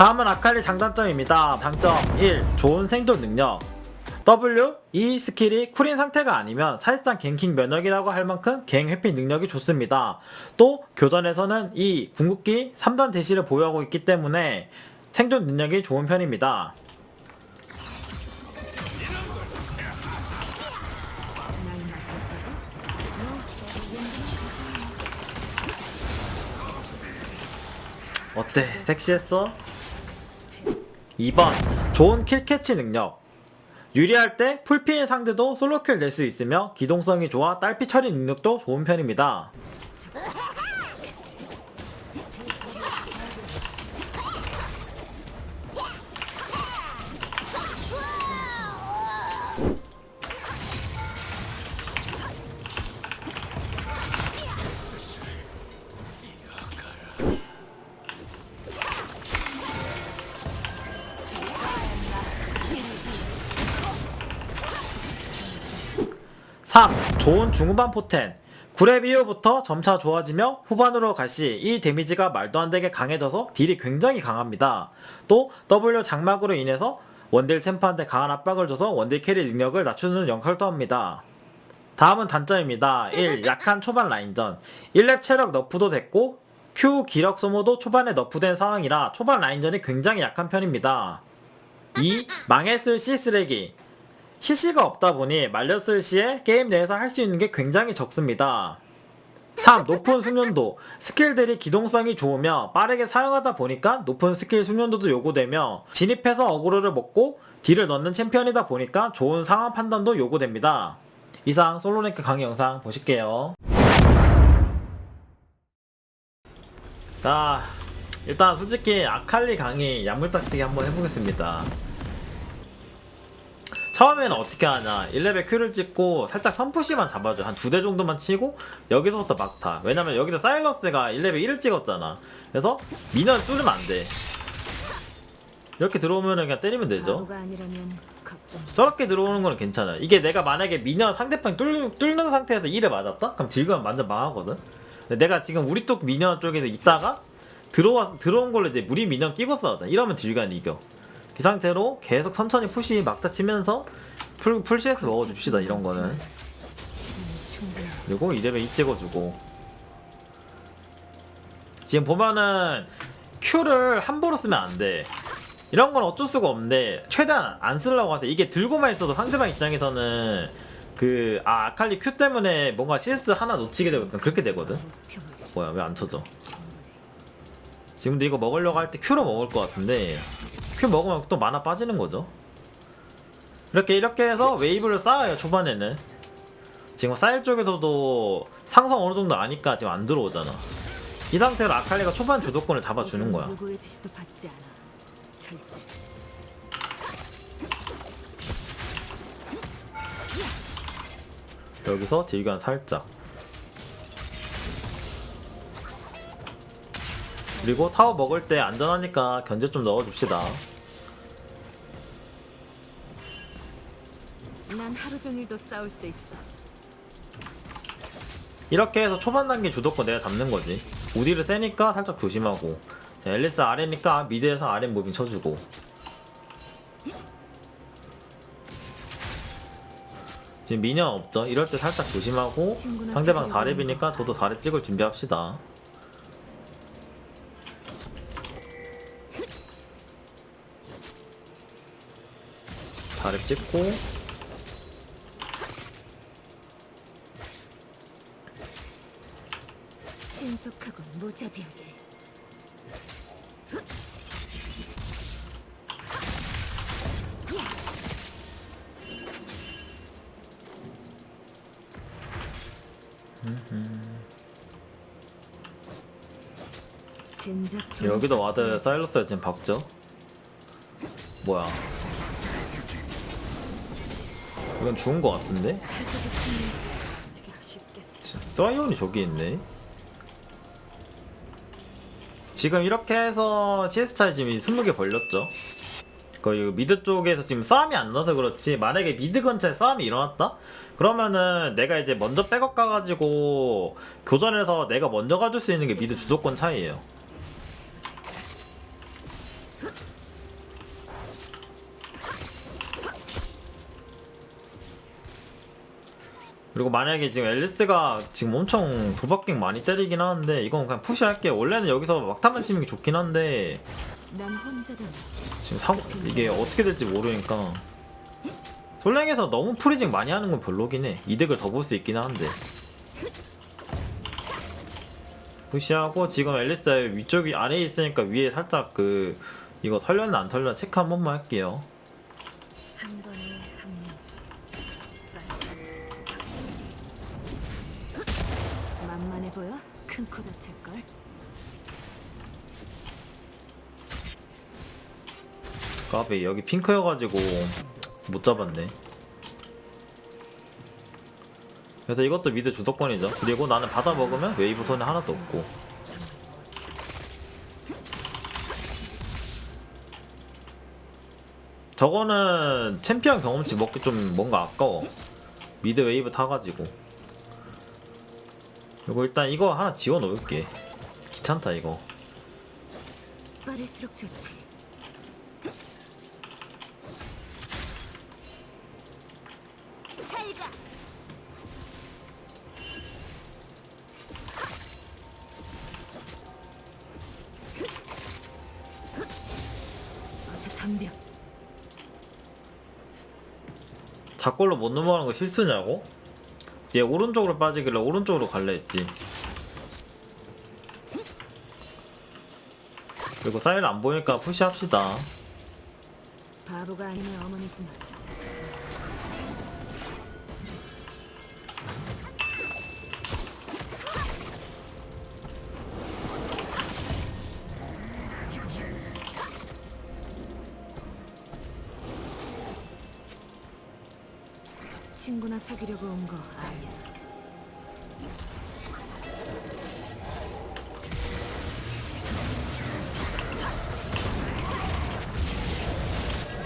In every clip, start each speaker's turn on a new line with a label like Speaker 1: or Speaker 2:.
Speaker 1: 다음은 아칼리 장단점입니다. 장점 1. 좋은 생존 능력. W, 이 스킬이 쿨인 상태가 아니면 사실상 갱킹 면역이라고 할 만큼 갱 회피 능력이 좋습니다. 또 교전에서는 이 궁극기 3단 대시를 보유하고 있기 때문에 생존 능력이 좋은 편입니다. 어때? 섹시했어? 2번 좋은 킬캐치 능력 유리할 때 풀피인 상대도 솔로킬 낼 수 있으며 기동성이 좋아 딸피 처리 능력도 좋은 편입니다. 좋은 중후반 포텐 9렙 이후부터 점차 좋아지며 후반으로 갈 시 이 데미지가 말도 안 되게 강해져서 딜이 굉장히 강합니다. 또 W 장막으로 인해서 원딜 챔프한테 강한 압박을 줘서 원딜 캐리 능력을 낮추는 역할도 합니다. 다음은 단점입니다. 1. 약한 초반 라인전 1렙 체력 너프도 됐고 Q 기력 소모도 초반에 너프된 상황이라 초반 라인전이 굉장히 약한 편입니다. 2. 망했을 C 쓰레기 CC가 없다 보니 말렸을 시에 게임 내에서 할 수 있는 게 굉장히 적습니다. 3. 높은 숙련도. 스킬들이 기동성이 좋으며 빠르게 사용하다 보니까 높은 스킬 숙련도도 요구되며 진입해서 어그로를 먹고 딜을 넣는 챔피언이다 보니까 좋은 상황 판단도 요구됩니다. 이상 솔로랭크 강의 영상 보실게요. 자, 일단 솔직히 아칼리 강의 야물딱지기 한번 해보겠습니다. 처음에는 어떻게 하냐. 1레벨 큐를 찍고 살짝 선푸시만 잡아줘. 한 두 대 정도만 치고 여기서부터 막타. 왜냐면 여기서 사일러스가 1레벨 1을 찍었잖아. 그래서 미니언 뚫으면 안돼. 이렇게 들어오면 그냥 때리면 되죠. 저렇게 들어오는 거는 괜찮아 이게 내가 만약에 미니언 상대방이 뚫, 뚫는 상태에서 1을 맞았다? 그럼 딜그면 완전 망하거든. 내가 지금 우리 쪽 미니언 쪽에서 있다가 들어와, 들어온 걸로 이제 우리 미니언 끼고 싸우자. 이러면 딜간 이겨 이 상태로 계속 천천히 푸시 막타 치면서 풀, 풀 CS 먹어줍시다 이런 거는. 그리고 이레벨 이 찍어주고. 지금 보면은 Q를 함부로 쓰면 안돼. 이런 건 어쩔 수가 없는데 최대한 안 쓰려고 하세요. 이게 들고만 있어도 상대방 입장에서는 그 아, 아칼리 Q 때문에 뭔가 CS 하나 놓치게 되고 그렇게 되거든? 뭐야 왜 안 쳐져? 지금도 이거 먹으려고 할 때 Q로 먹을 것 같은데 Q 먹으면 또 만화 빠지는 거죠. 이렇게 이렇게 해서 웨이브를 쌓아요 초반에는. 지금 사일 쪽에서도 상성 어느 정도 아니까 지금 안 들어오잖아. 이 상태로 아칼리가 초반 주도권을 잡아주는 거야. 여기서 딜견 살짝. 그리고 타워 먹을 때 안전하니까 견제 좀 넣어줍시다
Speaker 2: 하루 종일도 싸울 수 있어.
Speaker 1: 이렇게 해서 초반 단계 주도권 내가 잡는 거지. 우디를 세니까 살짝 조심하고. 자, 앨리스 아래니까 미드에서 아래 무빙 쳐주고. 지금 미녀 없죠? 이럴 때 살짝 조심하고 상대방
Speaker 2: 사귀는
Speaker 1: 4렙이니까 저도 4렙 찍을 준비합시다. 사렙 찍고
Speaker 2: 신속하고 무 자비하게.
Speaker 1: 여기도 와드. 사일러스가 지금 박죠? 뭐야? 이건 죽은 거 같은데? 사이온이 저기 있네. 지금 이렇게 해서 CS 차이 지금 20개 벌렸죠. 거의 미드 쪽에서 지금 싸움이 안 나서 그렇지 만약에 미드 근처에 싸움이 일어났다? 그러면은 내가 이제 먼저 백업 가가지고 교전에서 내가 먼저 가줄 수 있는 게 미드 주도권 차이예요. 그리고 만약에 지금 앨리스가 지금 엄청 도박갱 많이 때리긴 하는데 이건 그냥 푸시할게요 원래는 여기서 막타만 치는 게 좋긴 한데. 지금 사고 이게 어떻게 될지 모르니까. 솔랭에서 너무 프리징 많이 하는 건 별로긴 해. 이득을 더 볼 수 있긴 한데. 푸시하고 지금 앨리스 위쪽이 아래에 있으니까 위에 살짝 그 이거 털렸나 안 털렸나 체크 한 번만 할게요
Speaker 2: 한 번에 한 명씩. 만만해 보여? 큰 코 다칠 걸.
Speaker 1: 까비 여기 핑크여가지고 못 잡았네. 그래서 이것도 미드 주도권이죠. 그리고 나는 받아 먹으면 웨이브 손에 하나도 없고. 저거는 챔피언 경험치 먹기 좀 뭔가 아까워. 미드 웨이브 타가지고. 그리고 일단 이거 하나 지워 놓을게. 귀찮다 이거.
Speaker 2: 빠를수록 좋지.
Speaker 1: 작골로 못 넘어가는 거 실수냐고? 얘 오른쪽으로 빠지길래 오른쪽으로 갈래 했지 그리고 사일 안 보니까 푸시합시다
Speaker 2: 바보가 아니면 어머니지만. 친구나 사귀려고 온 거 아니야.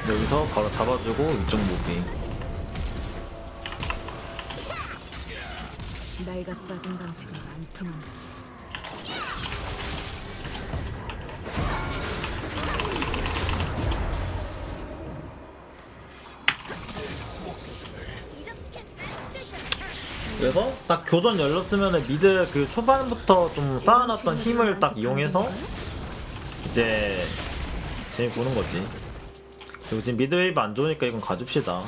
Speaker 1: 여기서 바로 잡아주고 이쪽 무빙
Speaker 2: 나이가 빠진 방식은 안 통한다.
Speaker 1: 그래서 딱 교전 열렸으면 미드 그 초반부터 좀 쌓아놨던 힘을 딱 이용해서 이제 재미 보는 거지. 그리고 지금 미드 웨이브 안 좋으니까 이건 가줍시다.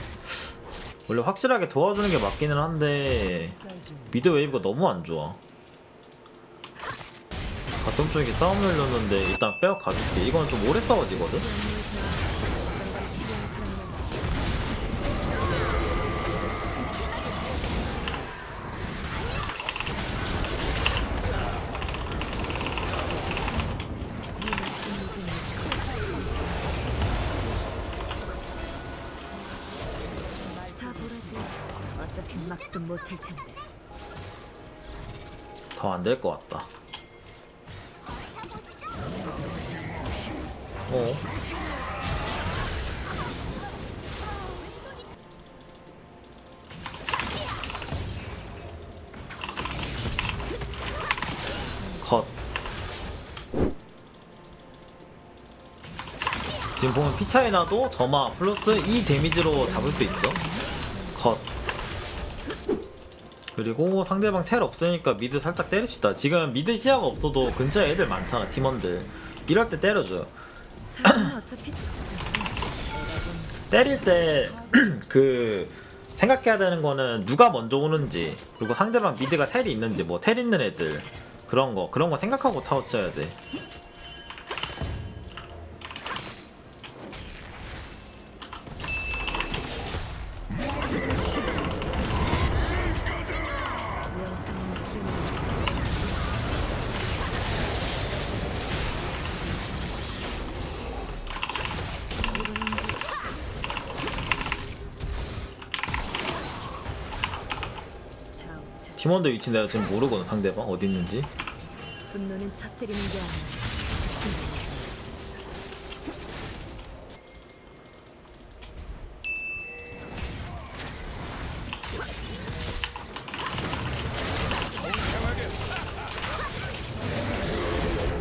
Speaker 1: 원래 확실하게 도와주는 게 맞기는 한데 미드 웨이브가 너무 안 좋아. 바텀 쪽에 싸움 열렸는데 일단 빼어 가줄게. 이건 좀 오래 싸워지거든
Speaker 2: 어차피 막지도 못할 텐데.
Speaker 1: 더 안 될 것 같다. 어? 컷. 지금 보면 피 차이 나도 점화 플러스 2 데미지로 잡을 수 있죠. 컷. 그리고 상대방 텔 없으니까 미드 살짝 때립시다. 지금 미드 시야가 없어도 근처에 애들 많잖아, 팀원들. 이럴 때 때려줘요.
Speaker 2: 사람은 어차피 죽잖아.
Speaker 1: 때릴 때 그 생각해야 되는 거는 누가 먼저 오는지 그리고 상대방 미드가 텔이 있는지 뭐 텔 있는 애들 그런 거 그런 거 생각하고 타워 쳐야 돼. 팀원들 위치 내가 지금 모르거든 상대방. 어디 있는지.
Speaker 2: 분노는 터뜨리는 게 아니라 집중시켜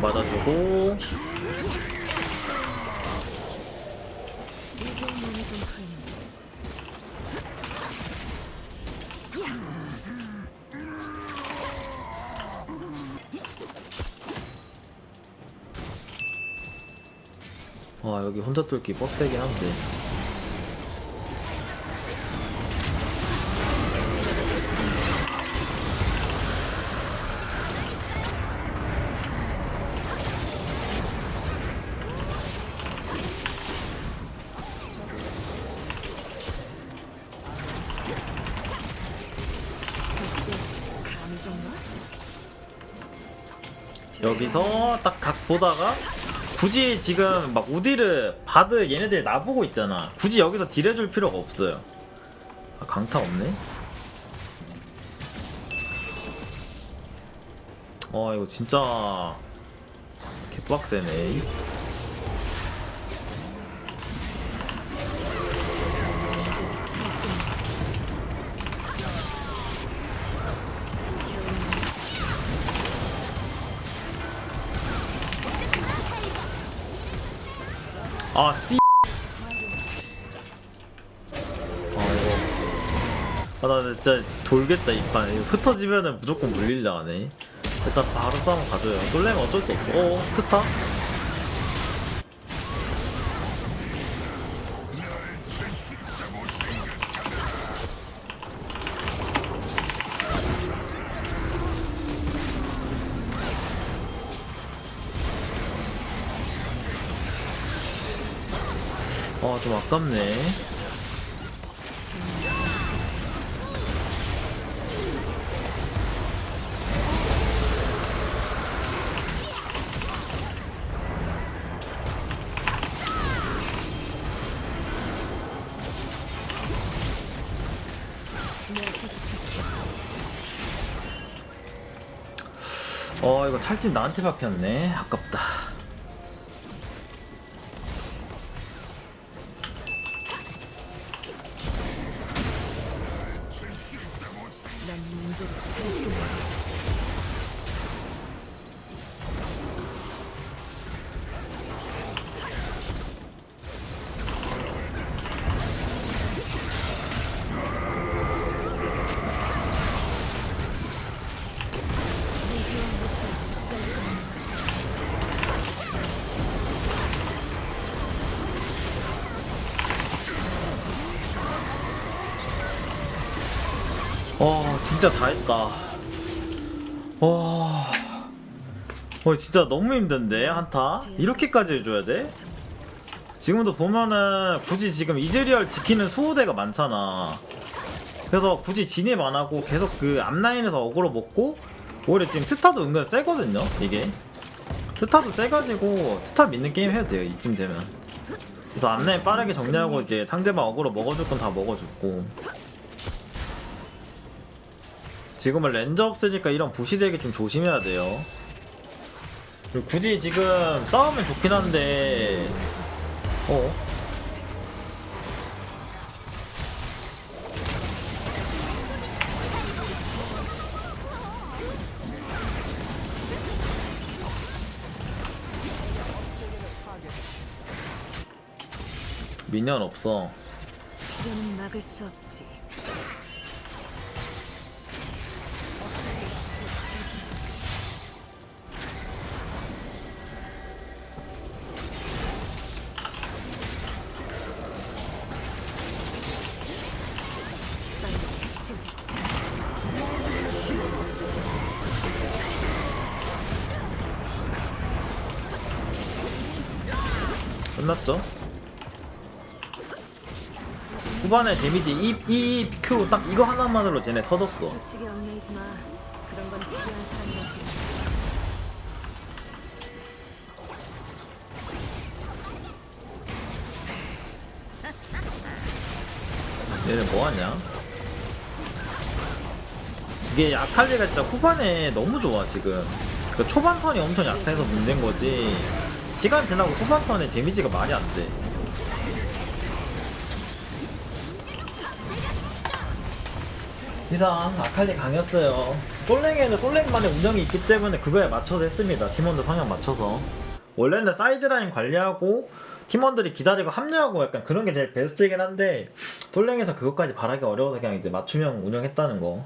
Speaker 1: 맞아주고
Speaker 2: 이제 몸이 좀 풀리네
Speaker 1: 와 여기 혼자 뚫기 빡세긴 한데? 여기서 딱 각 보다가 굳이 지금 막 우디르 바드 얘네들 나보고 있잖아. 굳이 여기서 딜해줄 필요가 없어요. 아, 강타 없네? 어 이거 진짜 개빡세네 아 씨. 아 이거. 아나 진짜 돌겠다 이판. 이거 흩어지면은 무조건 물릴라 하네. 일단 바로 싸움 가져요. 솔랭 어쩔 수 없고. 어 스타 아 좀 아깝네. 어 이거 탈진 나한테 박혔네. 아깝다 진짜 다 했다. 와. 어, 진짜 너무 힘든데 한타? 이렇게까지 해줘야 돼? 지금도 보면은 굳이 지금 이즈리얼 지키는 소호대가 많잖아. 그래서 굳이 진입 안 하고 계속 그 앞라인에서 어그로 먹고 오히려 지금 트타도 은근 세거든요 이게. 트타도 세가지고 트타 믿는 게임 해도 돼요 이쯤 되면. 그래서 앞라인 빠르게 정리하고 이제 상대방 어그로 먹어줄 건 다 먹어줬고 지금은 렌저 없으니까 이런 부시되게 좀 조심해야 돼요. 굳이 지금 싸우면 좋긴 한데, 어? 미니언 없어.
Speaker 2: 필요는 막을 수 없지.
Speaker 1: 끝났죠? 후반에 데미지 2, 2, Q 딱 이거 하나만으로 쟤네 터졌어.
Speaker 2: 규칙에 얽매이지 마. 그런 건 필요한 사람이지.
Speaker 1: 얘네 뭐하냐? 이게 아칼리가 진짜 후반에 너무 좋아 지금 그 초반 턴이 엄청 약해서 문제인 거지 시간 지나고 후반 턴에 데미지가 말이 안 돼. 이상 아칼리 강했어요. 솔랭에는 솔랭만의 운영이 있기 때문에 그거에 맞춰서 했습니다. 팀원들 성향 맞춰서. 원래는 사이드라인 관리하고 팀원들이 기다리고 합류하고 약간 그런 게 제일 베스트이긴 한데 솔랭에서 그것까지 바라기 어려워서 그냥 이제 맞춤형 운영했다는 거